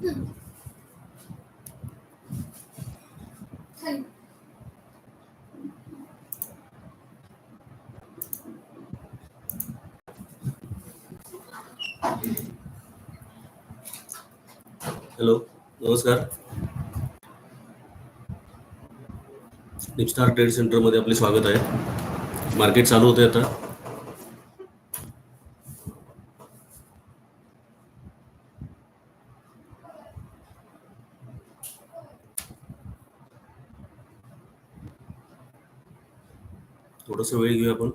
Hello नमस्कार. निपस्टार trade सेंटरमध्ये आपले स्वागत आहे. मार्केट चालू होते आता. थोडस वेळ घेऊ आपण.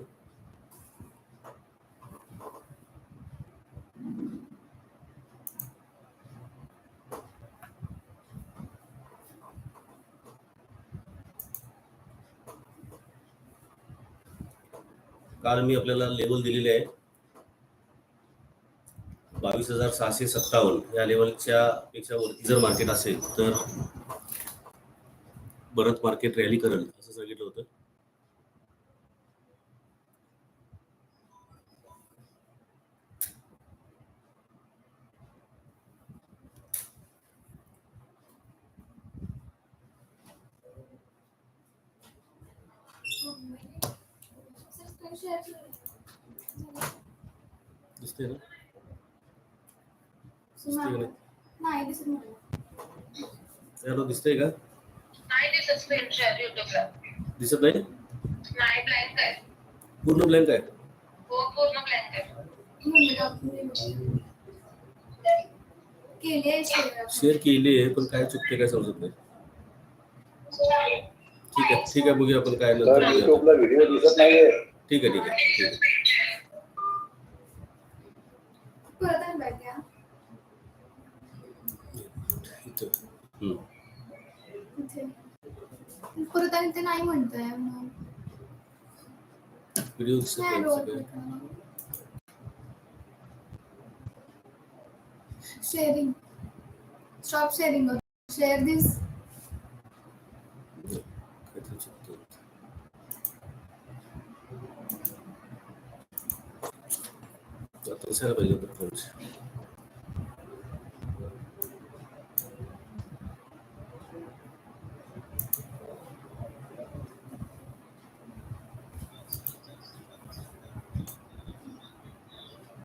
काल मी आपल्याला लेवल दिलेले आहे. बावीस हजार सहाशे सत्तावन्न या लेवलच्या पेक्षा वरती जर मार्केट असेल तर परत मार्केट रॅली करेल असं सांगितलं होतं. दिसते ना नाही दिसत मला याला दिसतंय का नाही दिसत स्क्रीन शेअर युट्यूबला दिसत नाही नाही ब्लँक आहे पूर्ण ब्लँक आहे हो? पूर्ण ब्लँक आहे मम्मी डॉक्टर केली आहे शेअर शेअर केली आहे पण काय चुकते काय समजत नाही ठीक आहे ठीक आहे बघूया आपण काय नंतर व्हिडिओ दिसत नाहीये ठीक आहे ठीक आहे ठीक आहे ते नाही म्हणतंय. Sharing stop sharing share this आता दिसायला पाहिजे होतं फ्रेंड्स